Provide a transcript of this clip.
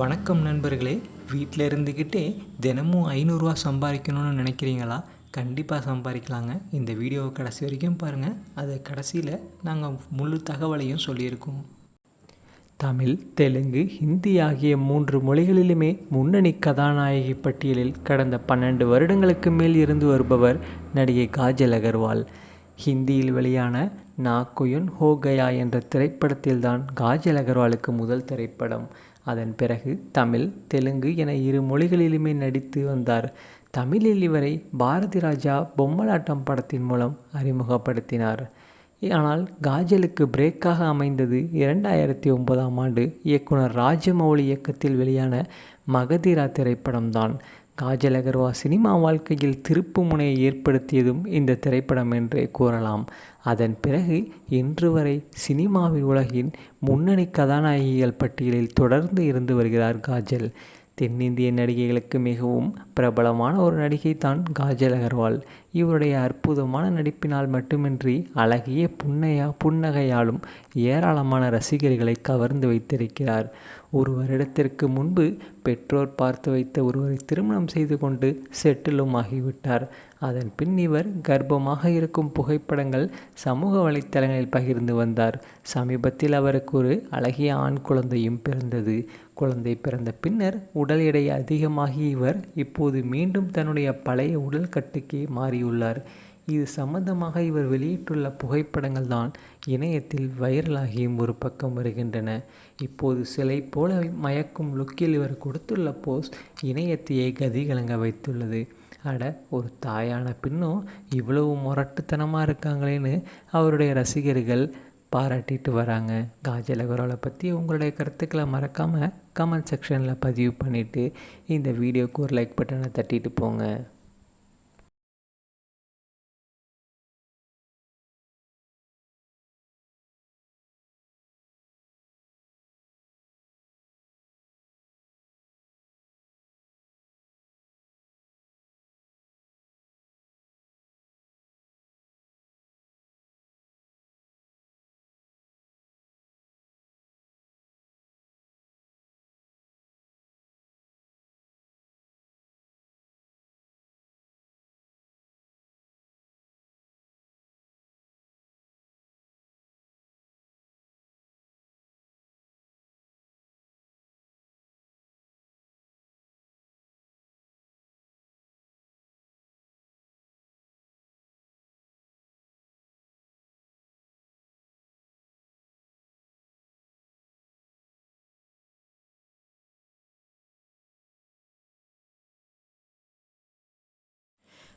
வணக்கம் நண்பர்களே. வீட்டில் இருந்துக்கிட்டே தினமும் ஐநூறுரூவா சம்பாதிக்கணும்னு நினைக்கிறீங்களா? கண்டிப்பாக சம்பாதிக்கலாங்க இந்த வீடியோவை கடைசி வரைக்கும் பாருங்கள் அது கடைசியில் நாங்கள் முழு தகவலையும் சொல்லியிருக்கோம். தமிழ் தெலுங்கு ஹிந்தி ஆகிய மூன்று மொழிகளிலுமே முன்னணி கதாநாயகி பட்டியலில் கடந்த பன்னெண்டு வருடங்களுக்கு மேல் இருந்து வருபவர் நடிகை காஜல் அகர்வால். ஹிந்தியில் வெளியான நா ஹோகயா ஹோ கயா என்ற திரைப்படத்தில்தான் காஜல் அகர்வாலுக்கு முதல் திரைப்படம். அதன் பிறகு தமிழ் தெலுங்கு என இரு மொழிகளிலுமே நடித்து வந்தார். தமிழில் இவரை பாரதி ராஜா பொம்மலாட்டம் படத்தின் மூலம் அறிமுகப்படுத்தினார். ஆனால் காஜலுக்கு பிரேக்காக அமைந்தது இரண்டாயிரத்தி ஒன்பதாம் ஆண்டு. இயக்குனர் ராஜமௌலி இயக்கத்தில் வெளியான மகதிரா திரைப்படம்தான். காஜல் அகர்வா சினிமா வாழ்க்கையில் திருப்பு முனையை ஏற்படுத்தியதும் இந்த திரைப்படம் என்றே கூறலாம். அதன் பிறகு இன்று வரை சினிமாவின் உலகின் முன்னணி கதாநாயகிகள் பட்டியலில் தொடர்ந்து இருந்து வருகிறார் காஜல். தென்னிந்திய நடிகைகளுக்கு மிகவும் பிரபலமான ஒரு நடிகை தான் காஜல் அகர்வால். இவருடைய அற்புதமான நடிப்பினால் மட்டுமின்றி அழகிய புன்னையா புன்னகையாலும் ஏராளமான ரசிகர்களை கவர்ந்து வைத்திருக்கிறார். ஒரு வருடத்திற்கு முன்பு பெற்றோர் பார்த்து வைத்த ஒருவரை திருமணம் செய்து கொண்டு செட்டிலும் ஆகிவிட்டார். அதன் பின் இவர் கர்ப்பமாக இருக்கும் புகைப்படங்கள் சமூக வலைத்தளங்களில் பகிர்ந்து வந்தார். சமீபத்தில் அவருக்கு ஒரு அழகிய ஆண் குழந்தையும் பிறந்தது. குழந்தை பிறந்த பின்னர் உடல் எடை அதிகமாகி இவர் இப்போது மீண்டும் தன்னுடைய பழைய உடல் கட்டுக்கே மாறியுள்ளார். இது சம்பந்தமாக இவர் வெளியிட்டுள்ள புகைப்படங்கள் தான் இணையத்தில் வைரலாகியும் ஒரு பக்கம் வருகின்றன. இப்போது சிலை போல மயக்கும் லுக்கில் இவர் கொடுத்துள்ள போஸ் இணையத்தையே கதிகலங்க வைத்துள்ளது. அட ஒரு தாயான பின்னும் இவ்வளவு முரட்டுத்தனமாக இருக்காங்களேன்னு அவருடைய ரசிகர்கள் பாராட்டிட்டு வராங்க. காஜல் அகர்வாலை பற்றி உங்களுடைய கருத்துக்களை மறக்காமல் கமெண்ட் செக்ஷனில் பதிவு பண்ணிவிட்டு இந்த வீடியோக்கு ஒரு லைக் பட்டனை தட்டிட்டு போங்க.